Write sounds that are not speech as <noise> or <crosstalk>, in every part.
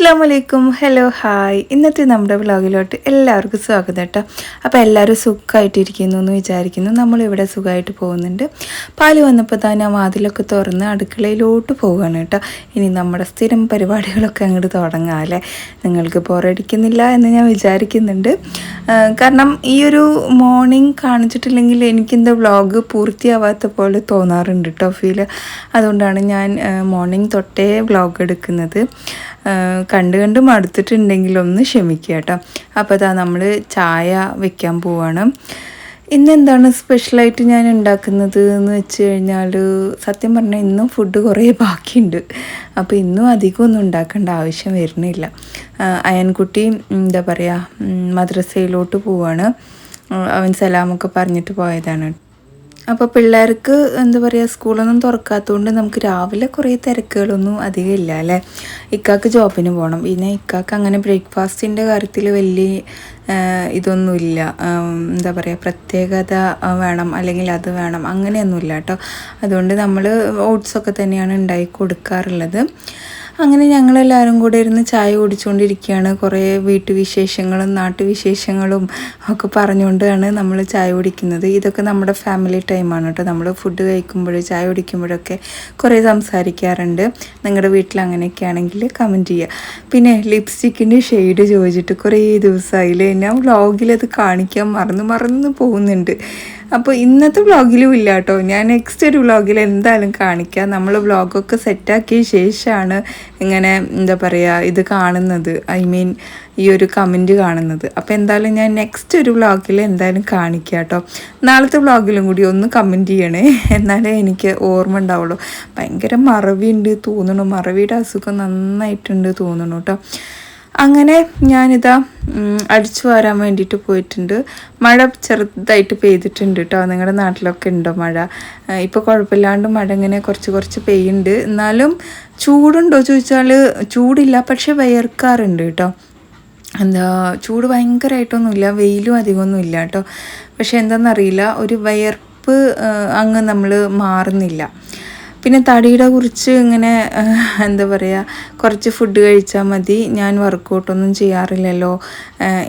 അസ്സാം വലൈക്കും hello hi. ഇന്നത്തെ നമ്മുടെ വ്ളോഗിലോട്ട് എല്ലാവർക്കും സ്വാഗതം കേട്ടോ. അപ്പോൾ എല്ലാവരും സുഖമായിട്ടിരിക്കുന്നു എന്ന് വിചാരിക്കുന്നു. നമ്മളിവിടെ സുഖമായിട്ട് പോകുന്നുണ്ട്. പാൽ വന്നപ്പോൾ തന്നെ ആ വാതിലൊക്കെ തുറന്ന് അടുക്കളയിലോട്ട് പോവുകയാണ് കേട്ടോ. ഇനി നമ്മുടെ സ്ഥിരം പരിപാടികളൊക്കെ അങ്ങോട്ട് തുടങ്ങാം അല്ലേ? നിങ്ങൾക്ക് ബോറടിക്കുന്നില്ല എന്ന് ഞാൻ വിചാരിക്കുന്നുണ്ട്. കാരണം ഈ ഒരു മോർണിംഗ് കാണിച്ചിട്ടില്ലെങ്കിൽ എനിക്കെന്താ വ്ളോഗ് പൂർത്തിയാവാത്ത പോലെ തോന്നാറുണ്ട് കേട്ടോ ഫീൽ അതുകൊണ്ടാണ് ഞാൻ മോർണിംഗ് തൊട്ടേ വ്ളോഗ് എടുക്കുന്നത്. കണ്ട് കണ്ട് മടുത്തിട്ടുണ്ടെങ്കിൽ ഒന്ന് ക്ഷമിക്കുക കേട്ടോ. അപ്പോൾ അതാ നമ്മൾ ചായ വെക്കാൻ പോവാണ്. ഇന്ന് ഇന്നെന്താണ് സ്പെഷ്യലായിട്ട് ഞാൻ ഉണ്ടാക്കുന്നത് എന്ന് വെച്ച് കഴിഞ്ഞാൽ സത്യം പറഞ്ഞാൽ ഇന്നും ഫുഡ് കുറേ ബാക്കിയുണ്ട്. അപ്പോൾ ഇന്നും അധികം ഒന്നും ഉണ്ടാക്കേണ്ട ആവശ്യം വരുന്നില്ല. അയൻകുട്ടി എന്താ പറയുക മദ്രസയിലോട്ട് പോവാണ്. അവൻ സലാമൊക്കെ പറഞ്ഞിട്ട് പോയതാണ്. അപ്പോൾ പിള്ളേർക്ക് എന്താ പറയുക സ്കൂളൊന്നും തുറക്കാത്തതുകൊണ്ട് നമുക്ക് രാവിലെ കുറേ തിരക്കുകളൊന്നും അധികം ഇല്ല അല്ലേ? ഇക്കാക്ക് ജോബിന് പോകണം പിന്നെ ഇക്കാക്ക് അങ്ങനെ ബ്രേക്ക്ഫാസ്റ്റിന്റെ കാര്യത്തിൽ വലിയ ഇതൊന്നുമില്ല എന്താ പറയുക പ്രത്യേകത വേണം അല്ലെങ്കിൽ അത് വേണം അങ്ങനെയൊന്നുമില്ല കേട്ടോ. അതുകൊണ്ട് നമ്മൾ ഓട്സൊക്കെ തന്നെയാണ് ഉണ്ടാക്കി കൊടുക്കാറുള്ളത്. അങ്ങനെ ഞങ്ങളെല്ലാവരും കൂടെ ഇരുന്ന് ചായ കുടിച്ചുകൊണ്ടിരിക്കുകയാണ് കുറേ വീട്ടുവിശേഷങ്ങളും നാട്ടുവിശേഷങ്ങളും ഒക്കെ പറഞ്ഞുകൊണ്ടാണ് നമ്മൾ ചായ കുടിക്കുന്നത്. ഇതൊക്കെ നമ്മുടെ ഫാമിലി ടൈമാണ് കേട്ടോ. നമ്മൾ ഫുഡ് കഴിക്കുമ്പോൾ ചായ കുടിക്കുമ്പോഴൊക്കെ കുറേ സംസാരിക്കാറുണ്ട്. നിങ്ങളുടെ വീട്ടിൽ അങ്ങനെയൊക്കെ ആണെങ്കിൽ കമന്റ് ചെയ്യുക. പിന്നെ ലിപ്സ്റ്റിക്കിന്റെ ഷെയ്ഡ് ചോദിച്ചിട്ട് കുറേ ദിവസമായില്ലേ? ഞാൻ വ്ളോഗിൽ അത് കാണിക്കാൻ മറന്ന് മറന്ന് പോകുന്നുണ്ട്. അപ്പോൾ ഇന്നത്തെ വ്ളോഗിലും ഇല്ല കേട്ടോ ഞാൻ നെക്സ്റ്റ് ഒരു വ്ളോഗിൽ എന്തായാലും കാണിക്കാം. നമ്മൾ വ്ളോഗൊക്കെ സെറ്റാക്കിയ ശേഷമാണ് ഇങ്ങനെ എന്താ പറയുക ഇത് കാണുന്നത്. ഐ മീൻ ഈ ഒരു കമന്റ് കാണുന്നത്. അപ്പോൾ എന്തായാലും ഞാൻ നെക്സ്റ്റ് ഒരു വ്ളോഗിൽ എന്തായാലും കാണിക്കാം കേട്ടോ നാളത്തെ വ്ളോഗിലും കൂടി ഒന്ന് കമന്റ് ചെയ്യണേ. എന്നാലേ എനിക്ക് ഓർമ്മ ഉണ്ടാവുള്ളൂ. ഭയങ്കര മറവിയുണ്ട് തോന്നണു മറവിയുടെ അസുഖം നന്നായിട്ടുണ്ട് തോന്നണു കേട്ടോ അങ്ങനെ ഞാനിതാ അടിച്ചു വാരാൻ വേണ്ടിയിട്ട് പോയിട്ടുണ്ട്. മഴ ചെറുതായിട്ട് പെയ്തിട്ടുണ്ട് കേട്ടോ നിങ്ങളുടെ നാട്ടിലൊക്കെ ഉണ്ടോ മഴ? ഇപ്പോൾ കുഴപ്പമില്ലാണ്ട് മഴ ഇങ്ങനെ കുറച്ച് കുറച്ച് പെയ്യുന്നുണ്ട് എന്നാലും ചൂടുണ്ടോ ചോദിച്ചാൽ ചൂടില്ല പക്ഷെ വിയർക്കാറുണ്ട് കേട്ടോ എന്താ ചൂട് ഭയങ്കരമായിട്ടൊന്നുമില്ല വെയിലും അധികമൊന്നും ഇല്ല കേട്ടോ പക്ഷെ എന്താണെന്നറിയില്ല ഒരു വയർപ്പ് അങ്ങ് നമ്മൾ മാറുന്നില്ല. പിന്നെ തടിയുടെ കുറിച്ച് ഇങ്ങനെ എന്താ പറയുക കുറച്ച് ഫുഡ് കഴിച്ചാൽ മതി. ഞാൻ വർക്കൗട്ടൊന്നും ചെയ്യാറില്ലല്ലോ.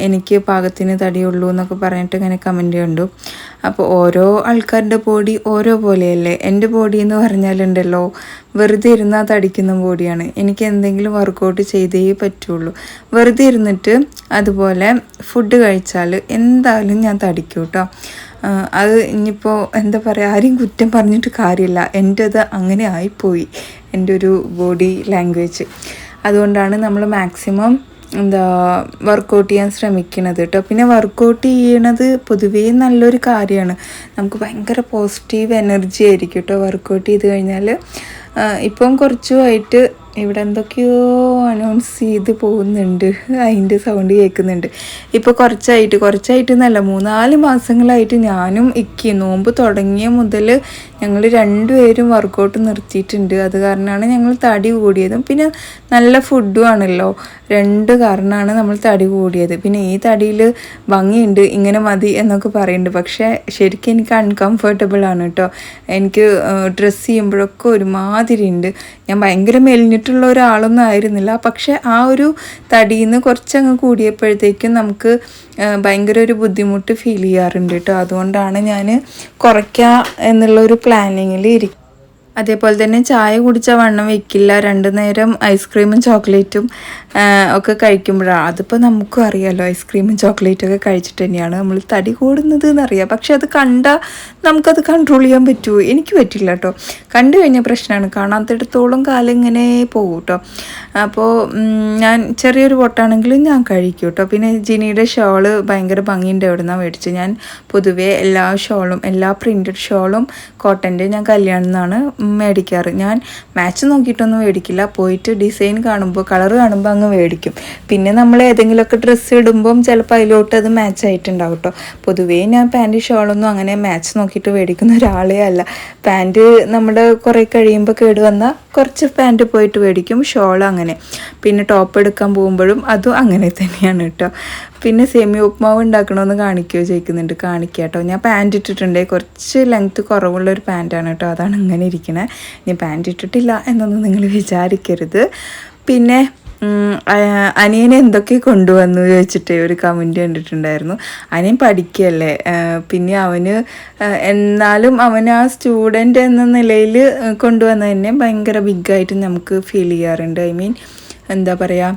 എനിക്ക് പാകത്തിന് തടിയുള്ളൂ എന്നൊക്കെ പറഞ്ഞിട്ട് ഇങ്ങനെ കമന്റ് കണ്ടു. അപ്പോൾ ഓരോ ആൾക്കാരുടെ ബോഡി ഓരോ പോലെയല്ലേ. എന്റെ ബോഡി എന്ന് പറഞ്ഞാലുണ്ടല്ലോ വെറുതെ ഇരുന്നാൽ തടിക്കുന്ന ബോഡിയാണ് എനിക്ക് എന്തെങ്കിലും വർക്കൗട്ട് ചെയ്തേ പറ്റുള്ളൂ. വെറുതെ ഇരുന്നിട്ട് അതുപോലെ ഫുഡ് കഴിച്ചാൽ എന്തായാലും ഞാൻ തടിക്കൂട്ടോ അത് ഇനിയിപ്പോൾ എന്താ പറയുക ആരെയും കുറ്റം പറഞ്ഞിട്ട് കാര്യമില്ല. എന്റെത് അങ്ങനെ ആയിപ്പോയി എന്റെ ഒരു ബോഡി ലാംഗ്വേജ്. അതുകൊണ്ടാണ് നമ്മൾ മാക്സിമം എന്താ വർക്കൗട്ട് ചെയ്യാൻ ശ്രമിക്കണത് കേട്ടോ. പിന്നെ വർക്കൗട്ട് ചെയ്യണത് പൊതുവേ നല്ലൊരു കാര്യമാണ്. നമുക്ക് ഭയങ്കര പോസിറ്റീവ് എനർജി ആയിരിക്കും കേട്ടോ വർക്കൗട്ട് ചെയ്ത് കഴിഞ്ഞാൽ ഇപ്പം കുറച്ചുമായിട്ട് ഇവിടെ എന്തൊക്കെയോ അനൗൺസ് ചെയ്ത് പോകുന്നുണ്ട്. അതിന്റെ സൗണ്ട് കേൾക്കുന്നുണ്ട്. ഇപ്പോൾ കുറച്ചായിട്ട് കുറച്ചായിട്ട് എന്നല്ല മൂന്നാൽ മാസങ്ങളായിട്ട് ഞാനും ഇക്കി നോമ്പ് തുടങ്ങിയ മുതൽ ഞങ്ങൾ രണ്ടുപേരും വർക്കൗട്ട് നിർത്തിയിട്ടുണ്ട്. അത് കാരണമാണ് ഞങ്ങൾ തടി കൂടിയതും. പിന്നെ നല്ല ഫുഡും ആണല്ലോ. രണ്ട് കാരണമാണ് നമ്മൾ തടി കൂടിയത്. പിന്നെ ഈ തടിയിൽ ഭംഗിയുണ്ട് ഇങ്ങനെ മതി എന്നൊക്കെ പറയുന്നുണ്ട് പക്ഷേ ശരിക്കും എനിക്ക് അൺകംഫർട്ടബിൾ ആണ് കേട്ടോ. എനിക്ക് ഡ്രസ്സ് ചെയ്യുമ്പോഴൊക്കെ ഒരുമാതിരി ഉണ്ട് ഞാൻ ഭയങ്കര മെലിഞ്ഞിട്ടുള്ള ഒരാളൊന്നും ആയിരുന്നില്ല. പക്ഷേ ആ ഒരു തടിയിൽ നിന്ന് കുറച്ചങ്ങ് കൂടിയപ്പോഴത്തേക്കും നമുക്ക് ഭയങ്കര ഒരു ബുദ്ധിമുട്ട് ഫീൽ ചെയ്യാറുണ്ട് കേട്ടോ അതുകൊണ്ടാണ് ഞാൻ കുറയ്ക്കുക എന്നുള്ള ഒരു പ്ലാനിങ്ങിൽ ഇരിക്കുന്നത് അതേപോലെ തന്നെ ചായ കുടിച്ചാൽ വണ്ണം വെക്കില്ല രണ്ടു നേരം ഐസ്ക്രീമും ചോക്ലേറ്റും ഒക്കെ കഴിക്കുമ്പോഴാണ് അതിപ്പോൾ നമുക്കും അറിയാമല്ലോ ഐസ്ക്രീമും ചോക്ലേറ്റും ഒക്കെ കഴിച്ചിട്ട് തന്നെയാണ് നമ്മൾ തടി കൂടുന്നത് എന്നറിയാം. പക്ഷെ അത് കണ്ടാൽ നമുക്കത് കൺട്രോൾ ചെയ്യാൻ പറ്റുമോ എനിക്ക് പറ്റില്ല കേട്ടോ. കണ്ടു കഴിഞ്ഞ പ്രശ്നമാണ് കാണാത്തിടത്തോളം കാലം ഇങ്ങനെ പോകും കേട്ടോ. അപ്പോൾ ഞാൻ ചെറിയൊരു പൊട്ടാണെങ്കിലും ഞാൻ കഴിക്കും കേട്ടോ. പിന്നെ ജിനിയുടെ ഷോൾ ഭയങ്കര ഭംഗിയുണ്ട് എവിടെ നിന്നാണ് മേടിച്ചത്. ഞാൻ പൊതുവേ എല്ലാ ഷോളും എല്ലാ പ്രിന്റഡ് ഷോളും കോട്ടന്റെ ഞാൻ കല്യാണം നിന്നാണ് മേടിക്കാറ്. ഞാൻ മാച്ച് നോക്കിയിട്ടൊന്നും മേടിക്കില്ല. പോയിട്ട് ഡിസൈൻ കാണുമ്പോൾ കളർ കാണുമ്പോൾ അങ്ങ് മേടിക്കും. പിന്നെ നമ്മൾ ഏതെങ്കിലുമൊക്കെ ഡ്രസ്സ് ഇടുമ്പം ചിലപ്പോൾ അതിലോട്ട് അത് മാച്ച് ആയിട്ടുണ്ടാവും കേട്ടോ പൊതുവേ ഞാൻ പാന്റ് ഷോളൊന്നും അങ്ങനെ മാച്ച് നോക്കിയിട്ട് മേടിക്കുന്ന ഒരാളേ അല്ല. പാന്റ് നമ്മുടെ കുറേ കഴിയുമ്പോൾ കേട് വന്നാൽ കുറച്ച് പാന്റ് പോയിട്ട് മേടിക്കും ഷോൾ അങ്ങനെ. പിന്നെ ടോപ്പ് എടുക്കാൻ പോകുമ്പോഴും അതും അങ്ങനെ തന്നെയാണ് കേട്ടോ. പിന്നെ സെമി ഉപ്മാവ് ഉണ്ടാക്കണമെന്ന് കാണിക്കുകയോ ചോദിക്കുന്നുണ്ട്. കാണിക്കുക കേട്ടോ. ഞാൻ പാന്റ് ഇട്ടിട്ടുണ്ട്. കുറച്ച് ലെങ്ത്ത് കുറവുള്ള ഒരു പാന്റാണ് കേട്ടോ. അതാണ് അങ്ങനെ ഇരിക്കണേ. ഞാൻ പാന്റ് ഇട്ടിട്ടില്ല എന്നൊന്നും നിങ്ങൾ വിചാരിക്കരുത്. പിന്നെ അനിയനെ എന്തൊക്കെ കൊണ്ടുവന്നു ചോദിച്ചിട്ട് ഒരു കമന്റ് കണ്ടിട്ടുണ്ടായിരുന്നു. അനിയൻ പഠിക്കുകയല്ലേ പിന്നെ അവന് എന്നാലും അവൻ ആ സ്റ്റുഡന്റ് എന്ന നിലയിൽ കൊണ്ടുവന്നതിനെ ഭയങ്കര ബിഗായിട്ട് നമുക്ക് ഫീൽ ചെയ്യാറുണ്ട്. ഐ മീൻ എന്താ പറയുക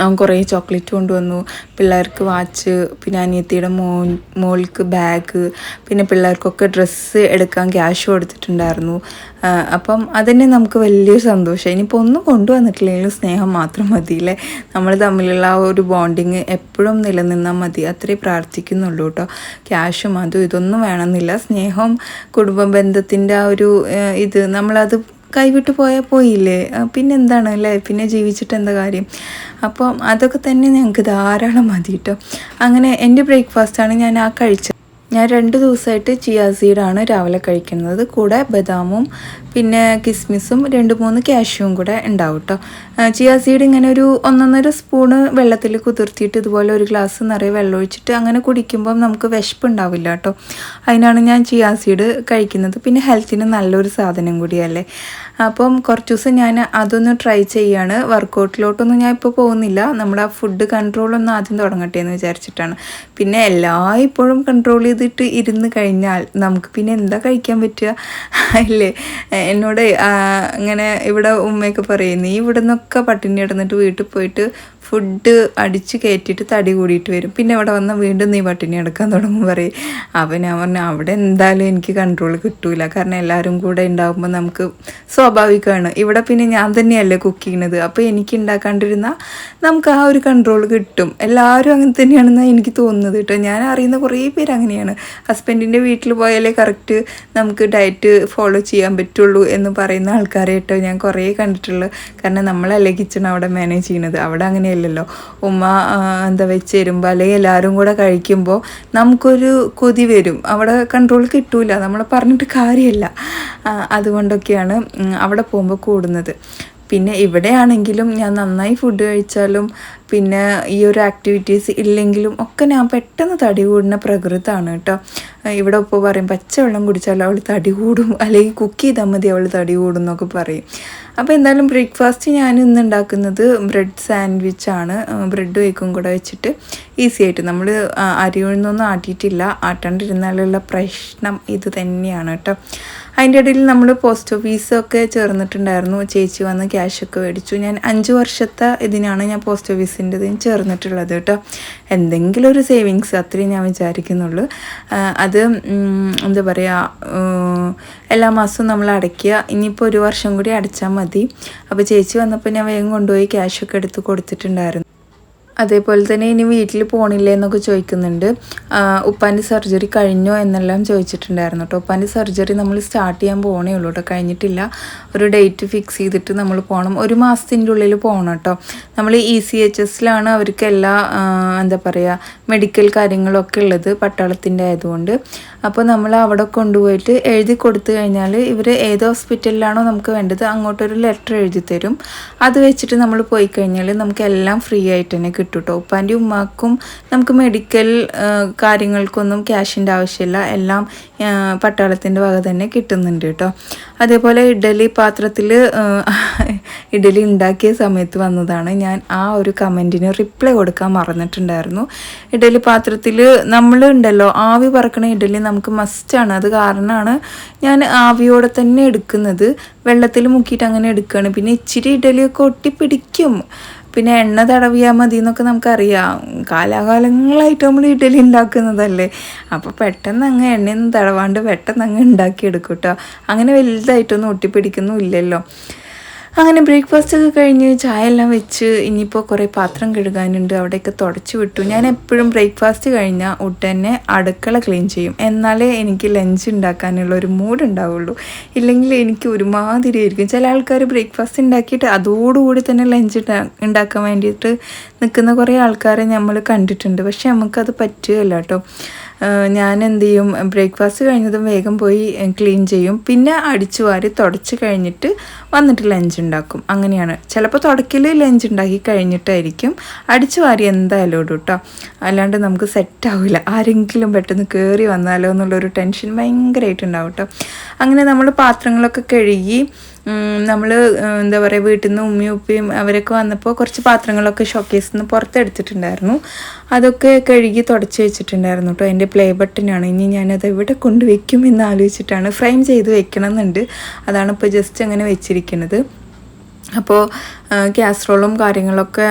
അവൻ കുറേ ചോക്ലേറ്റ് കൊണ്ടുവന്നു. പിള്ളേർക്ക് വാച്ച് പിന്നെ അനിയത്തിയുടെ മോൻ മോൾക്ക് ബാഗ് പിന്നെ പിള്ളേർക്കൊക്കെ ഡ്രസ്സ് എടുക്കാൻ ക്യാഷ് കൊടുത്തിട്ടുണ്ടായിരുന്നു. അപ്പം അതന്നെ നമുക്ക് വലിയൊരു സന്തോഷം. ഇനിയിപ്പോൾ ഒന്നും കൊണ്ടുവന്നിട്ടില്ലെങ്കിലും സ്നേഹം മാത്രം മതിയില്ലേ? നമ്മൾ തമ്മിലുള്ള ആ ഒരു ബോണ്ടിങ് എപ്പോഴും നിലനിന്നാൽ മതി. അത്രേ പ്രാർത്ഥിക്കുന്നുള്ളൂ കേട്ടോ. ക്യാഷും അതും ഇതൊന്നും വേണമെന്നില്ല. സ്നേഹം കുടുംബ ബന്ധത്തിന്റെ ആ ഒരു ഇത് നമ്മളത് കൈവിട്ട് പോയാൽ പോയില്ലേ? പിന്നെ എന്താണ് അല്ലേ പിന്നെ ജീവിച്ചിട്ട് എന്താ കാര്യം? അപ്പം അതൊക്കെ തന്നെ ഞങ്ങൾക്ക് ധാരാളം മതി കേട്ടോ അങ്ങനെ എന്റെ ബ്രേക്ക്ഫാസ്റ്റാണ് ഞാൻ ആ കഴിച്ചത്. ഞാൻ രണ്ട് ദിവസമായിട്ട് ചിയാ സീഡാണ് രാവിലെ കഴിക്കുന്നത്. കൂടെ ബദാമും പിന്നെ കിസ്മിസും രണ്ട് മൂന്ന് കാഷ്യൂവും കൂടെ ഉണ്ടാവും കേട്ടോ ചിയാ സീഡ് ഇങ്ങനെ ഒരു ഒന്നൊന്നര സ്പൂണ് വെള്ളത്തിൽ കുതിർത്തിയിട്ട് ഇതുപോലെ ഒരു ഗ്ലാസ് നിറയെ വെള്ളം ഒഴിച്ചിട്ട് അങ്ങനെ കുടിക്കുമ്പം നമുക്ക് വിശപ്പ് ഉണ്ടാവില്ല കേട്ടോ അതിനാണ് ഞാൻ ചിയാ സീഡ് കഴിക്കുന്നത്. പിന്നെ ഹെൽത്തിന് നല്ലൊരു സാധനം കൂടിയല്ലേ. അപ്പം കുറച്ച് ദിവസം ഞാൻ അതൊന്ന് ട്രൈ ചെയ്യാണ്. വർക്കൗട്ടിലോട്ടൊന്നും ഞാൻ ഇപ്പോൾ പോകുന്നില്ല. നമ്മുടെ ഫുഡ് കൺട്രോൾ ഒന്നും ആദ്യം തുടങ്ങട്ടെ എന്ന് വിചാരിച്ചിട്ടാണ്. പിന്നെ എല്ലാ ഇപ്പോഴും കൺട്രോൾ ചെയ്തിട്ട് ഇരുന്ന് കഴിഞ്ഞാൽ നമുക്ക് പിന്നെ എന്താ കഴിക്കാൻ പറ്റുക? ഇല്ലേ എന്നോട് ഇങ്ങനെ ഇവിടെ ഉമ്മയൊക്കെ പറയും നീ ഇവിടെ നിന്നൊക്കെ പട്ടിണി കിടന്നിട്ട് വീട്ടിൽ പോയിട്ട് ഫുഡ് അടിച്ച് കയറ്റിയിട്ട് തടി കൂടിയിട്ട് വരും. പിന്നെ അവിടെ വന്നാൽ വീണ്ടും നീ പട്ടിണി എടുക്കാൻ തുടങ്ങും പറയും. അപ്പം ഞാൻ പറഞ്ഞു അവിടെ എന്തായാലും എനിക്ക് കൺട്രോൾ കിട്ടൂല. കാരണം എല്ലാവരും കൂടെ ഉണ്ടാകുമ്പോൾ നമുക്ക് സ്വാഭാവികമാണ്. ഇവിടെ പിന്നെ ഞാൻ തന്നെയല്ലേ കുക്ക് ചെയ്യണത്. അപ്പോൾ എനിക്ക് ഉണ്ടാക്കാണ്ടിരുന്നാൽ നമുക്ക് ആ ഒരു കൺട്രോൾ കിട്ടും. എല്ലാവരും അങ്ങനെ തന്നെയാണെന്നാണ് എനിക്ക് തോന്നുന്നത് കേട്ടോ. ഞാൻ അറിയുന്ന കുറേ പേര് അങ്ങനെയാണ്. ഹസ്ബൻഡിന്റെ വീട്ടിൽ പോയാലേ കറക്റ്റ് നമുക്ക് ഡയറ്റ് ഫോളോ ചെയ്യാൻ പറ്റുള്ളൂ. എന്ന് പറയുന്ന ആൾക്കാരെ ഞാൻ കുറേ കണ്ടിട്ടുള്ളൂ. കാരണം നമ്മളല്ലേ കിച്ചൺ അവിടെ മാനേജ് ചെയ്യുന്നത്. അവിടെ അങ്ങനെയല്ലല്ലോ. ഉമ്മ എന്താ വെച്ച് തരുമ്പോൾ അല്ലെങ്കിൽ എല്ലാവരും കൂടെ കഴിക്കുമ്പോൾ നമുക്കൊരു കൊതി വരും. അവിടെ കൺട്രോൾ കിട്ടൂല. നമ്മൾ പറഞ്ഞിട്ട് കാര്യമല്ല അതുകൊണ്ടൊക്കെയാണ് അവിടെ പോകുമ്പോൾ കൂടുന്നത്. പിന്നെ ഇവിടെയാണെങ്കിലും ഞാൻ നന്നായി ഫുഡ് കഴിച്ചാലും പിന്നെ ഈ ഒരു ആക്ടിവിറ്റീസ് ഇല്ലെങ്കിലും ഒക്കെ ഞാൻ പെട്ടെന്ന് തടി കൂടുന്ന പ്രകൃതമാണ് കേട്ടോ. ഇവിടെ ഇപ്പോൾ പറയും പച്ചവെള്ളം കുടിച്ചാൽ അവൾ തടി കൂടും. <laughs> അല്ലെങ്കിൽ കുക്ക് ചെയ്താൽ മതി അവൾ തടി കൂടും എന്നൊക്കെ പറയും. അപ്പോൾ എന്തായാലും ബ്രേക്ക്ഫാസ്റ്റ് ഞാൻ ഇന്ന് ഉണ്ടാക്കുന്നത് ബ്രെഡ് സാൻഡ്വിച്ച് ആണ്. ബ്രെഡ് വയ്ക്കും കൂടെ വെച്ചിട്ട് ഈസി ആയിട്ട് നമ്മൾ അരി ഉഴുന്നൊന്നും ആട്ടിയിട്ടില്ല. ആട്ടാണ്ടിരുന്നാലുള്ള പ്രശ്നം ഇത് തന്നെയാണ് കേട്ടോ. അതിന്റെ ഇടയിൽ നമ്മൾ പോസ്റ്റ് ഓഫീസൊക്കെ ചേർന്നിട്ടുണ്ടായിരുന്നു. ചേച്ചി വന്ന് ക്യാഷൊക്കെ മേടിച്ചു. ഞാൻ അഞ്ച് വർഷത്തെ ഇതിനാണ് ഞാൻ പോസ്റ്റ് ഓഫീസിന്റെത് ചേർന്നിട്ടുള്ളത് കേട്ടോ. എന്തെങ്കിലും ഒരു സേവിങ്സ് അത്രയും ഞാൻ വിചാരിക്കുന്നുള്ളൂ. അത് എന്താ പറയുക എല്ലാ മാസവും നമ്മൾ അടയ്ക്കുക. ഇനിയിപ്പോൾ ഒരു വർഷം കൂടി അടച്ചാൽ മതി. അപ്പോൾ ചേച്ചി വന്നപ്പോൾ ഞാൻ വേഗം കൊണ്ടുപോയി ക്യാഷൊക്കെ എടുത്ത് കൊടുത്തിട്ടുണ്ടായിരുന്നു. അതേപോലെ തന്നെ ഇനി വീട്ടിൽ പോണില്ലേ എന്നൊക്കെ ചോദിക്കുന്നുണ്ട്. ഉപ്പാന്റെ സർജറി കഴിഞ്ഞോ എന്നെല്ലാം ചോദിച്ചിട്ടുണ്ടായിരുന്നു കേട്ടോ ഉപ്പാന്റെ സർജറി നമ്മൾ സ്റ്റാർട്ട് ചെയ്യാൻ പോകണേ ഉള്ളൂ കേട്ടോ കഴിഞ്ഞിട്ടില്ല. ഒരു ഡേറ്റ് ഫിക്സ് ചെയ്തിട്ട് നമ്മൾ പോകണം ഒരു മാസത്തിന്റെ ഉള്ളിൽ പോകണം കേട്ടോ നമ്മൾ ഇ സി എച്ച് എസിലാണ് അവർക്ക് എല്ലാ എന്താ പറയുക മെഡിക്കൽ കാര്യങ്ങളൊക്കെ ഉള്ളത് പട്ടാളത്തിന്റെ ആയതുകൊണ്ട്. അപ്പോൾ നമ്മൾ അവിടെ കൊണ്ടുപോയിട്ട് എഴുതി കൊടുത്തു കഴിഞ്ഞാൽ ഇവർ ഏത് ഹോസ്പിറ്റലിലാണോ നമുക്ക് വേണ്ടത് അങ്ങോട്ടൊരു ലെറ്റർ എഴുതി തരും. അത് വെച്ചിട്ട് നമ്മൾ പോയി കഴിഞ്ഞാൽ നമുക്ക് എല്ലാം ഫ്രീ ആയിട്ട് തന്നെ കിട്ടും. കേട്ടോ ഉപ്പാന്റെ ഉമ്മാക്കും നമുക്ക് മെഡിക്കൽ കാര്യങ്ങൾക്കൊന്നും ക്യാഷിന്റെ ആവശ്യമില്ല. എല്ലാം പട്ടാളത്തിന്റെ വക തന്നെ കിട്ടുന്നുണ്ട് കേട്ടോ. അതേപോലെ ഇഡലി പാത്രത്തിൽ ഇഡലി ഉണ്ടാക്കിയ സമയത്ത് വന്നതാണ് ഞാൻ ആ ഒരു കമന്റിന് റിപ്ലൈ കൊടുക്കാൻ മറന്നിട്ടുണ്ടായിരുന്നു. ഇഡലി പാത്രത്തിൽ നമ്മൾ ഉണ്ടല്ലോ ആവി പറക്കണ ഇഡലി നമുക്ക് മസ്റ്റാണ് അത് കാരണമാണ് ഞാൻ ആവിയോടെ തന്നെ എടുക്കുന്നത്. വെള്ളത്തിൽ മുക്കിയിട്ട് അങ്ങനെ എടുക്കുകയാണ്. പിന്നെ ഇച്ചിരി ഇഡലിയൊക്കെ ഒട്ടിപ്പിടിക്കും. പിന്നെ എണ്ണ തടവിയാൽ മതി എന്നൊക്കെ നമുക്കറിയാം. കാലാകാലങ്ങളായിട്ട് നമ്മൾ ഇഡലി ഉണ്ടാക്കുന്നതല്ലേ. അപ്പോൾ പെട്ടെന്ന് അങ്ങ് എണ്ണയൊന്നും തടവാണ്ട് പെട്ടെന്ന് അങ്ങ് ഉണ്ടാക്കിയെടുക്കും കേട്ടോ അങ്ങനെ വലുതായിട്ടൊന്നും ഒട്ടിപ്പിടിക്കുന്നുമില്ലല്ലോ അങ്ങനെ ബ്രേക്ക്ഫാസ്റ്റ് ഒക്കെ കഴിഞ്ഞ് ചായ എല്ലാം വെച്ച് ഇനിയിപ്പോൾ കുറേ പാത്രം കഴുകാനുണ്ട് അവിടെയൊക്കെ തുടച്ചു വിട്ടു. ഞാൻ എപ്പോഴും ബ്രേക്ക്ഫാസ്റ്റ് കഴിഞ്ഞാൽ ഉടനെ അടുക്കള ക്ലീൻ ചെയ്യും. എന്നാലേ എനിക്ക് ലഞ്ച് ഉണ്ടാക്കാനുള്ള ഒരു മൂഡ് ഉണ്ടാവുള്ളൂ. ഇല്ലെങ്കിൽ എനിക്ക് ഒരുമാതിരി ആയിരിക്കും ചില ആൾക്കാർ ബ്രേക്ക്ഫാസ്റ്റ് ഉണ്ടാക്കിയിട്ട് അതോടുകൂടി തന്നെ ലഞ്ച് ഉണ്ടാക്കാൻ വേണ്ടിയിട്ട് നിൽക്കുന്ന കുറേ ആൾക്കാരെ നമ്മൾ കണ്ടിട്ടുണ്ട്. പക്ഷെ നമുക്കത് പറ്റുകയല്ല കേട്ടോ. ഞാൻ എന്ത് ചെയ്യും ബ്രേക്ക്ഫാസ്റ്റ് കഴിഞ്ഞതും വേഗം പോയി ക്ലീൻ ചെയ്യും. പിന്നെ അടിച്ചു വാരി തുടച്ച് കഴിഞ്ഞിട്ട് വന്നിട്ട് ലഞ്ച് ഉണ്ടാക്കും. അങ്ങനെയാണ്. ചിലപ്പോൾ തുടക്കിൽ ലഞ്ച് ഉണ്ടാക്കി കഴിഞ്ഞിട്ടായിരിക്കും. അടിച്ചു വാരി എന്തായാലും ഇടും കേട്ടോ അല്ലാണ്ട് നമുക്ക് സെറ്റാവില്ല ആരെങ്കിലും പെട്ടെന്ന് കയറി വന്നാലോ എന്നുള്ളൊരു ടെൻഷൻ ഭയങ്കരമായിട്ടുണ്ടാവും കേട്ടോ അങ്ങനെ നമ്മൾ പാത്രങ്ങളൊക്കെ കഴുകി നമ്മൾ എന്താ പറയുക വീട്ടിൽ നിന്ന് ഉമ്മയും ഉപ്പയും അവരൊക്കെ വന്നപ്പോൾ കുറച്ച് പാത്രങ്ങളൊക്കെ ഷോക്കേസിൽ നിന്ന് പുറത്തെടുത്തിട്ടുണ്ടായിരുന്നു. അതൊക്കെ കഴുകി തുടച്ച് വെച്ചിട്ടുണ്ടായിരുന്നു കേട്ടോ എന്റെ പ്ലേ ബട്ടനാണ് ഇനി ഞാനത് എവിടെ കൊണ്ടുവയ്ക്കും എന്ന് ആലോചിച്ചിട്ടാണ് ഫ്രെയിം ചെയ്ത് വെക്കണം എന്നുണ്ട് അതാണ് ഇപ്പോൾ ജസ്റ്റ് അങ്ങനെ വെച്ചിരിക്കുന്നത് അപ്പോൾ കാസറോളും കാര്യങ്ങളൊക്കെ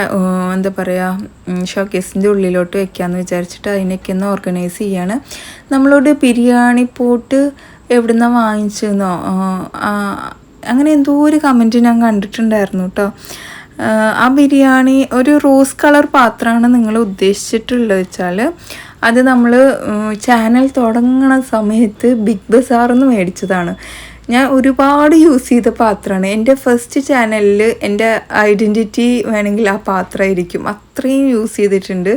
എന്താ പറയുക ഷോക്കേസിന്റെ ഉള്ളിലോട്ട് വെക്കാമെന്ന് വിചാരിച്ചിട്ട് അതിനൊക്കെ ഒന്ന് ഓർഗനൈസ് ചെയ്യാണ്. നമ്മളോട് ബിരിയാണി പോട്ട് എവിടുന്ന വാങ്ങിച്ചെന്നോ? അങ്ങനെ എന്തോ ഒരു കമന്റ് ഞാൻ കണ്ടിട്ടുണ്ടായിരുന്നു കേട്ടോ ആ ബിരിയാണി ഒരു റോസ് കളർ പാത്രമാണ് നിങ്ങൾ ഉദ്ദേശിച്ചിട്ടുള്ളത് വെച്ചാൽ അത് നമ്മൾ ചാനൽ തുടങ്ങണ സമയത്ത് ബിഗ് ബസാറിൽ മേടിച്ചതാണ്. ഞാൻ ഒരുപാട് യൂസ് ചെയ്ത പാത്രമാണ്. എന്റെ ഫസ്റ്റ് ചാനലിൽ എന്റെ ഐഡന്റിറ്റി വേണമെങ്കിൽ ആ പാത്രമായിരിക്കും അത്രയും യൂസ് ചെയ്തിട്ടുണ്ട്.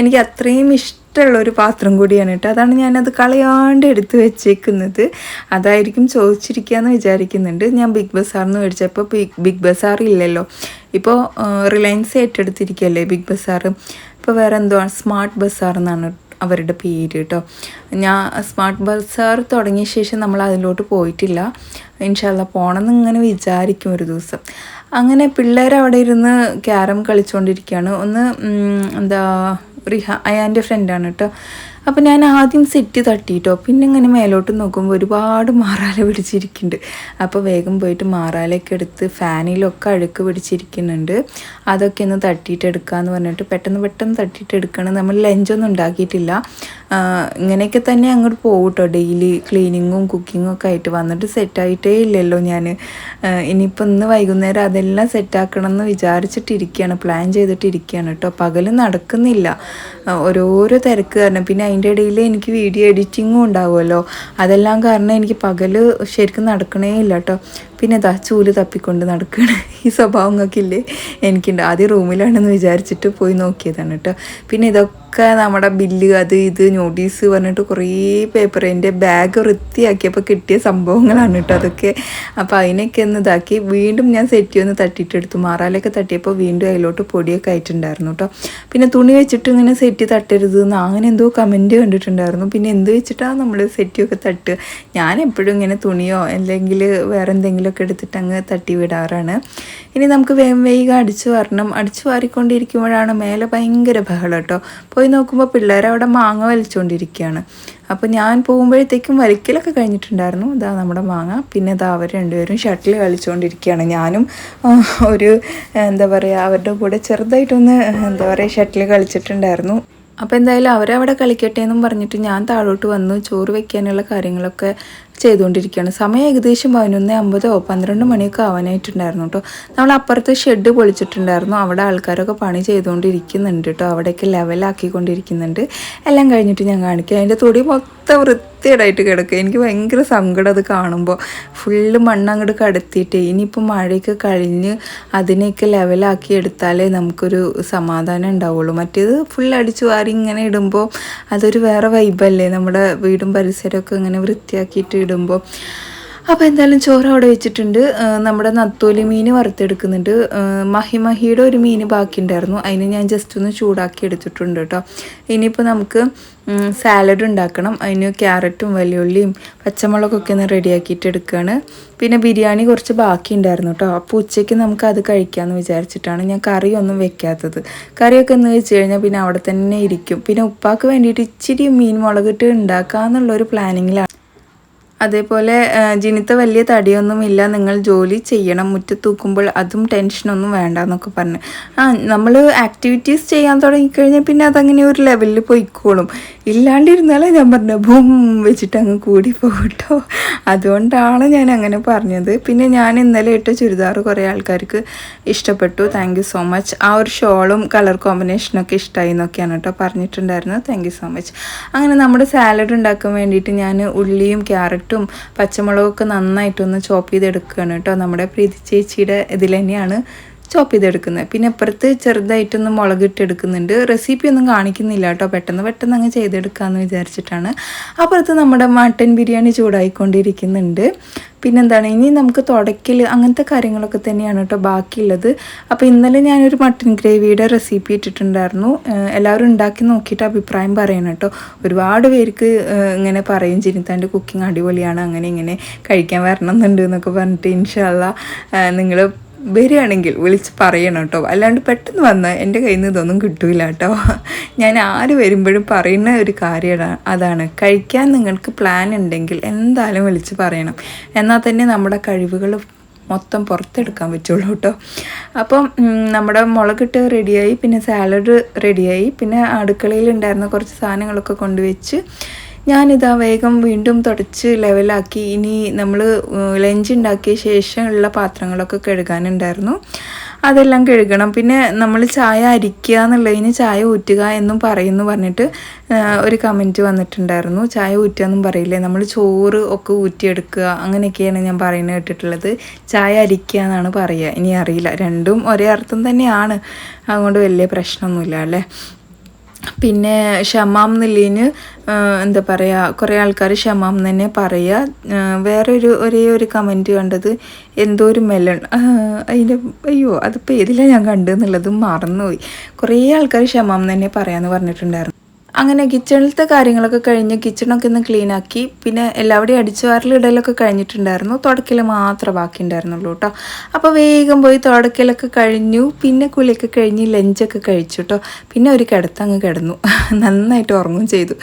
എനിക്ക് അത്രയും ഇഷ്ടമുള്ള ഒരു പാത്രം കൂടിയാണ് കേട്ടോ. അതാണ് ഞാനത് കളയാണ്ട് എടുത്ത് വെച്ചേക്കുന്നത്. അതായിരിക്കും ചോദിച്ചിരിക്കുകയെന്ന് വിചാരിക്കുന്നുണ്ട്. ഞാൻ ബിഗ് ബസാർന്ന് നിന്ന് മേടിച്ചപ്പോൾ ബിഗ് ബിഗ് ബസാർ ഇല്ലല്ലോ. ഇപ്പോൾ റിലയൻസ് ഏറ്റെടുത്തിരിക്കുകയല്ലേ ബിഗ് ബസാർ ഇപ്പോൾ വേറെ എന്തോ സ്മാർട്ട് ബസാർ എന്നാണ് അവരുടെ പേര് കേട്ടോ ഞാൻ സ്മാർട്ട് ബസാർ തുടങ്ങിയ ശേഷം നമ്മൾ അതിലോട്ട് പോയിട്ടില്ല. ഇൻഷാല്ല പോകണമെന്ന് ഇങ്ങനെ വിചാരിക്കും ഒരു ദിവസം. അങ്ങനെ പിള്ളേർ അവിടെ ഇരുന്ന് ക്യാരം കളിച്ചുകൊണ്ടിരിക്കുകയാണ് ഒന്ന് എന്താ റിഹ അയാന്റെ ഫ്രണ്ടാണ് കേട്ടോ അപ്പോൾ ഞാൻ ആദ്യം സെറ്റ് തട്ടിയിട്ടോ പിന്നെ ഇങ്ങനെ മേലോട്ട് നോക്കുമ്പോൾ ഒരുപാട് മാറാല പിടിച്ചിരിക്കുന്നുണ്ട് അപ്പോൾ വേഗം പോയിട്ട് മാറാലയൊക്കെ എടുത്ത് ഫാനിലൊക്കെ അഴുക്ക് പിടിച്ചിരിക്കുന്നുണ്ട്. അതൊക്കെ ഒന്ന് തട്ടിയിട്ട് എന്ന് പറഞ്ഞിട്ട് പെട്ടെന്ന് പെട്ടെന്ന് തട്ടിയിട്ട് എടുക്കണം നമ്മൾ ലഞ്ചൊന്നും ഉണ്ടാക്കിയിട്ടില്ല. ഇങ്ങനെയൊക്കെ തന്നെ അങ്ങോട്ട് പോകും കേട്ടോ ഡെയിലി ക്ലീനിങ്ങും കുക്കിങ്ങും ഒക്കെ ആയിട്ട് വന്നിട്ട് സെറ്റായിട്ടേ ഇല്ലല്ലോ ഞാൻ ഇനിയിപ്പോൾ ഇന്ന് വൈകുന്നേരം അതെല്ലാം സെറ്റാക്കണം എന്ന് വിചാരിച്ചിട്ടിരിക്കുകയാണ് പ്ലാൻ ചെയ്തിട്ടിരിക്കുകയാണ് കേട്ടോ പകൽ നടക്കുന്നില്ല. ഓരോരോ തിരക്ക് കാരണം. പിന്നെ അതിന്റെ ഇടയിൽ എനിക്ക് വീഡിയോ എഡിറ്റിങ്ങും ഉണ്ടാവുമല്ലോ. അതെല്ലാം കാരണം എനിക്ക് പകൽ ശരിക്കും നടക്കണേ ഇല്ല കേട്ടോ പിന്നെ ഇതാ ചൂൽ തപ്പിക്കൊണ്ട് നടക്കുകയാണ് ഈ സ്വഭാവം നിങ്ങൾക്കില്ലേ എനിക്കുണ്ട്. ആദ്യം റൂമിലാണെന്ന് വിചാരിച്ചിട്ട് പോയി നോക്കിയതാണ് കേട്ടോ. പിന്നെ ഇതൊക്കെ നമ്മുടെ ബില്ല് അത് ഇത് നോട്ടീസ് പറഞ്ഞിട്ട് കുറേ പേപ്പർ എന്റെ ബാഗ് വൃത്തിയാക്കിയപ്പോൾ കിട്ടിയ സംഭവങ്ങളാണ് കേട്ടോ അതൊക്കെ. അപ്പോൾ അതിനൊക്കെ ഒന്ന് ഇതാക്കി. വീണ്ടും ഞാൻ സെറ്റ് ഒന്ന് തട്ടിയിട്ടെടുത്തു മാറാലൊക്കെ തട്ടിയപ്പോൾ വീണ്ടും അതിലോട്ട് പൊടിയൊക്കെ ആയിട്ടുണ്ടായിരുന്നു കേട്ടോ. പിന്നെ തുണി വെച്ചിട്ട് ഇങ്ങനെ സെറ്റ് തട്ടരുത് എന്ന് അങ്ങനെ എന്തോ കമന്റ് കണ്ടിട്ടുണ്ടായിരുന്നു. പിന്നെ എന്ത് വെച്ചിട്ടാണ് നമ്മൾ സെറ്റിയൊക്കെ തട്ട് ഞാൻ എപ്പോഴും ഇങ്ങനെ തുണിയോ അല്ലെങ്കിൽ വേറെ എന്തെങ്കിലുമൊക്കെ എടുത്തിട്ട് അങ്ങ് തട്ടി വിടാറാണ്. ഇനി നമുക്ക് വേഗം വേഗം അടിച്ചു വരണം. അടിച്ചു വാരിക്കൊണ്ടിരിക്കുമ്പോഴാണ് മേലെ ഭയങ്കര ബഹളം കേട്ടോ. പോയി നോക്കുമ്പോൾ പിള്ളേർ അവിടെ മാങ്ങ വലിച്ചുകൊണ്ടിരിക്കുകയാണ് അപ്പോൾ ഞാൻ പോകുമ്പോഴത്തേക്കും വലിക്കലൊക്കെ കഴിഞ്ഞിട്ടുണ്ടായിരുന്നു. ഇതാ നമ്മുടെ മാങ്ങ. പിന്നെ ഇതാ അവർ രണ്ടുപേരും ഷട്ടിൽ കളിച്ചുകൊണ്ടിരിക്കുകയാണ് ഞാനും ഒരു എന്താ പറയുക അവരുടെ കൂടെ ചെറുതായിട്ടൊന്ന് എന്താ പറയുക ഷട്ടിൽ കളിച്ചിട്ടുണ്ടായിരുന്നു. അപ്പോൾ എന്തായാലും അവരവിടെ കളിക്കട്ടെ എന്നും പറഞ്ഞിട്ട് ഞാൻ താഴോട്ട് വന്നു. ചോറ് വെക്കാനുള്ള കാര്യങ്ങളൊക്കെ ചെയ്തുകൊണ്ടിരിക്കുകയാണ്. സമയം ഏകദേശം പതിനൊന്ന് അമ്പതോ പന്ത്രണ്ട് മണിയൊക്കെ ആവാനായിട്ടുണ്ടായിരുന്നു കേട്ടോ. നമ്മൾ അപ്പുറത്ത് ഷെഡ് പൊളിച്ചിട്ടുണ്ടായിരുന്നു. അവിടെ ആൾക്കാരൊക്കെ പണി ചെയ്തുകൊണ്ടിരിക്കുന്നുണ്ട് കേട്ടോ. അവിടെയൊക്കെ ലെവലാക്കിക്കൊണ്ടിരിക്കുന്നുണ്ട് എല്ലാം കഴിഞ്ഞിട്ട് ഞാൻ കാണിക്കാം. അതിന്റെ തൊടി മൊത്തം വൃത്തിയേടായിട്ട് കിടക്കുക. എനിക്ക് ഭയങ്കര സങ്കടം അത് കാണുമ്പോൾ. ഫുള്ള് മണ്ണ് അങ്ങോട്ട് കടത്തിയിട്ട്. ഇനിയിപ്പോൾ മഴയൊക്കെ കഴിഞ്ഞ് അതിനെയൊക്കെ ലെവലാക്കി എടുത്താലേ നമുക്കൊരു സമാധാനം ഉണ്ടാവുള്ളൂ. മറ്റേത് ഫുൾ അടിച്ചു വാരി ഇങ്ങനെ ഇടുമ്പോൾ അതൊരു വേറെ വൈബല്ലേ നമ്മുടെ വീടും പരിസരമൊക്കെ ഇങ്ങനെ വൃത്തിയാക്കിയിട്ട് ഇടുമ്പോൾ. അപ്പോൾ എന്തായാലും ചോറ് അവിടെ വെച്ചിട്ടുണ്ട്. നമ്മുടെ നത്തോലി മീൻ വറുത്തെടുക്കുന്നുണ്ട്. മഹിമഹിയുടെ മഹി മഹിയുടെ ഒരു മീൻ ബാക്കിയുണ്ടായിരുന്നു. അതിന് ഞാൻ ജസ്റ്റ് ഒന്ന് ചൂടാക്കി എടുത്തിട്ടുണ്ട് കേട്ടോ ഇനിയിപ്പോൾ നമുക്ക് സാലഡ് ഉണ്ടാക്കണം. അതിന് ക്യാരറ്റും വലിയുള്ളിയും പച്ചമുളകൊക്കെ ഒന്ന് റെഡിയാക്കിയിട്ട് എടുക്കുകയാണ് പിന്നെ ബിരിയാണി കുറച്ച് ബാക്കി ഉണ്ടായിരുന്നു കേട്ടോ അപ്പോൾ ഉച്ചയ്ക്ക് നമുക്ക് അത് കഴിക്കാമെന്ന് വിചാരിച്ചിട്ടാണ് ഞാൻ കറിയൊന്നും വെക്കാത്തത്. കറിയൊക്കെ എന്ന് വെച്ച് കഴിഞ്ഞാൽ പിന്നെ അവിടെ തന്നെ ഇരിക്കും. പിന്നെ ഉപ്പാക്ക് വേണ്ടിയിട്ട് ഇച്ചിരി മീൻ മുളകിട്ട് ഉണ്ടാക്കാമെന്നുള്ളൊരു പ്ലാനിങ്ങിലാണ് അതേപോലെ ജിനിത്ത് വലിയ തടിയൊന്നുമില്ല നിങ്ങൾ ജോലി ചെയ്യണം മുറ്റത്ത് തൂക്കുമ്പോൾ അതും ടെൻഷനൊന്നും വേണ്ട എന്നൊക്കെ പറഞ്ഞു. ആ നമ്മൾ ആക്ടിവിറ്റീസ് ചെയ്യാൻ തുടങ്ങിക്കഴിഞ്ഞാൽ പിന്നെ അതങ്ങനെ ഒരു ലെവലിൽ പോയിക്കോളും. ഇല്ലാണ്ടിരുന്നാലേ ഞാൻ പറഞ്ഞു ബും വെച്ചിട്ട് അങ്ങ് കൂടി പോകട്ടോ. അതുകൊണ്ടാണ് ഞാൻ അങ്ങനെ പറഞ്ഞത്. പിന്നെ ഞാൻ ഇന്നലെ ഇട്ട ചുരിദാർ കുറേ ആൾക്കാർക്ക് ഇഷ്ടപ്പെട്ടു. താങ്ക് സോ മച്ച് ആ ഒരു ഷോളും കളർ കോമ്പിനേഷനൊക്കെ ഇഷ്ടമായി എന്നൊക്കെയാണ് കേട്ടോ പറഞ്ഞിട്ടുണ്ടായിരുന്നത്. താങ്ക് സോ മച്ച് അങ്ങനെ നമ്മുടെ സാലഡ് ഉണ്ടാക്കാൻ വേണ്ടിയിട്ട് ഞാൻ ഉള്ളിയും ക്യാരറ്റും പച്ചമുളകൊക്കെ നന്നായിട്ടൊന്ന് ചോപ്പ് ചെയ്തെടുക്കുകയാണ് കേട്ടോ. നമ്മുടെ പ്രീതി ചേച്ചിയുടെ ഇതിൽ തന്നെയാണ് ചോപ്പ് ചെയ്തെടുക്കുന്നത്. പിന്നെ അപ്പുറത്ത് ചെറുതായിട്ടൊന്ന് മുളക് ഇട്ടെടുക്കുന്നുണ്ട് റെസിപ്പി ഒന്നും കാണിക്കുന്നില്ല കേട്ടോ. പെട്ടെന്ന് പെട്ടെന്ന് അങ്ങ് ചെയ്തെടുക്കാമെന്ന് വിചാരിച്ചിട്ടാണ്. അപ്പുറത്ത് നമ്മുടെ മട്ടൻ ബിരിയാണി ചൂടായിക്കൊണ്ടിരിക്കുന്നുണ്ട്. പിന്നെന്താണ് ഇനി നമുക്ക് തുടക്കൽ അങ്ങനത്തെ കാര്യങ്ങളൊക്കെ തന്നെയാണ് കേട്ടോ ബാക്കിയുള്ളത്. അപ്പോൾ ഇന്നലെ ഞാനൊരു മട്ടൻ ഗ്രേവിയുടെ റെസിപ്പി ഇട്ടിട്ടുണ്ടായിരുന്നു. എല്ലാവരും ഉണ്ടാക്കി നോക്കിയിട്ട് അഭിപ്രായം പറയണം കേട്ടോ. ഒരുപാട് പേർക്ക് ഇങ്ങനെ പറയും ചിരിത്താന്റെ കുക്കിംഗ് അടിപൊളിയാണ് അങ്ങനെ ഇങ്ങനെ കഴിക്കാൻ വരണം എന്നുണ്ട് എന്നൊക്കെ പറഞ്ഞിട്ട് ഇൻഷാല്ല നിങ്ങൾ വരികയാണെങ്കിൽ വിളിച്ച് പറയണം കേട്ടോ. അല്ലാണ്ട് പെട്ടെന്ന് വന്ന് എന്റെ കയ്യിൽ നിന്ന് ഇതൊന്നും കിട്ടൂല കേട്ടോ. ഞാൻ ആര് വരുമ്പോഴും പറയുന്ന ഒരു കാര്യമാണ് അതാണ്. കഴിക്കാൻ നിങ്ങൾക്ക് പ്ലാൻ ഉണ്ടെങ്കിൽ എന്തായാലും വിളിച്ച് പറയണം. എന്നാൽ തന്നെ നമ്മുടെ കഴിവുകൾ മൊത്തം പുറത്തെടുക്കാൻ പറ്റുള്ളൂ കേട്ടോ. അപ്പം നമ്മുടെ മുളകിട്ട് റെഡിയായി പിന്നെ സാലഡ് റെഡിയായി പിന്നെ അടുക്കളയിൽ ഉണ്ടായിരുന്ന കുറച്ച് സാധനങ്ങളൊക്കെ കൊണ്ടുവച്ച് ഞാനിതാ വേഗം വീണ്ടും തുടച്ച് ലെവലാക്കി ഇനി നമ്മൾ ലഞ്ച് ഉണ്ടാക്കിയ ശേഷമുള്ള പാത്രങ്ങളൊക്കെ കഴുകാനുണ്ടായിരുന്നു. അതെല്ലാം കഴുകണം. പിന്നെ നമ്മൾ ചായ അരിക്കുക എന്നുള്ളതിന് ചായ ഊറ്റുക എന്നും പറയുന്നു പറഞ്ഞിട്ട് ഒരു കമന്റ് വന്നിട്ടുണ്ടായിരുന്നു. ചായ ഊറ്റുക എന്നും പറയില്ലേ? നമ്മൾ ചോറ് ഒക്കെ ഊറ്റിയെടുക്കുക. അങ്ങനെയൊക്കെയാണ് ഞാൻ പറയുന്നത് കേട്ടിട്ടുള്ളത്. ചായ അരിക്കുക എന്നാണ് പറയുക. ഇനി അറിയില്ല. രണ്ടും ഒരേ അർത്ഥം തന്നെയാണ്. അതുകൊണ്ട് വലിയ പ്രശ്നമൊന്നുമില്ല അല്ലേ? പിന്നെ ഷമാം എന്നുള്ളതിന് എന്താ പറയുക കുറേ ആൾക്കാർ ഷമാം തന്നെ പറയുക വേറൊരു ഒരേ ഒരു കമന്റ് കണ്ടത് എന്തോ ഒരു മെലൺ. അതിന്റെ അയ്യോ അതിപ്പോൾ ഏതിലാണ് ഞാൻ കണ്ടെന്നുള്ളതും മറന്നുപോയി. കുറേ ആൾക്കാർ ഷമാം തന്നെ പറയാമെന്ന് പറഞ്ഞിട്ടുണ്ടായിരുന്നു. അങ്ങനെ കിച്ചണിലത്തെ കാര്യങ്ങളൊക്കെ കഴിഞ്ഞ് കിച്ചണൊക്കെ ഒന്ന് ക്ലീൻ ആക്കി പിന്നെ എല്ലാവിടെയും അടിച്ചു വാരലിടലൊക്കെ കഴിഞ്ഞിട്ടുണ്ടായിരുന്നു. തുടക്കൽ മാത്രമേ ബാക്കി ഉണ്ടായിരുന്നുള്ളൂ കേട്ടോ അപ്പോൾ വേഗം പോയി തുടക്കലൊക്കെ കഴിഞ്ഞു പിന്നെ കുളിയൊക്കെ കഴിഞ്ഞ് ലഞ്ചൊക്കെ കഴിച്ചു കേട്ടോ പിന്നെ ഒരു കിടത്തങ്ങ് കിടന്നു. <laughs> നന്നായിട്ട് ഉറങ്ങും ചെയ്തു.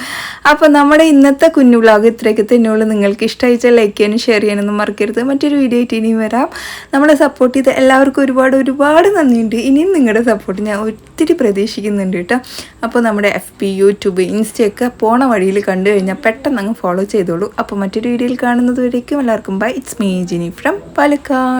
അപ്പോൾ നമ്മുടെ ഇന്നത്തെ കുഞ്ഞു വ്ളോഗ് ഇത്രയൊക്കെ തന്നെയുള്ളൂ നിങ്ങൾക്ക് ഇഷ്ടമായിച്ചാൽ ലൈക്ക് ചെയ്യാനും ഷെയർ ചെയ്യാനൊന്നും മറക്കരുത്. മറ്റൊരു വീഡിയോ ആയിട്ട് ഇനിയും വരാം. നമ്മളെ സപ്പോർട്ട് ചെയ്ത എല്ലാവർക്കും ഒരുപാട് ഒരുപാട് നന്ദിയുണ്ട്. ഇനിയും നിങ്ങളുടെ സപ്പോർട്ട് ഞാൻ ഒത്തിരി പ്രതീക്ഷിക്കുന്നുണ്ട് കേട്ടോ അപ്പോൾ നമ്മുടെ എഫ് പി യൂട്യൂബ് ഇൻസ്റ്റയൊക്കെ പോണ വഴിയിൽ കണ്ടു കഴിഞ്ഞാൽ പെട്ടെന്ന് അങ്ങ് ഫോളോ ചെയ്തോളൂ. അപ്പോൾ മറ്റൊരു വീഡിയോയിൽ കാണുന്നത് വരേക്കും എല്ലാവർക്കും bye it's me Jini from Palakkad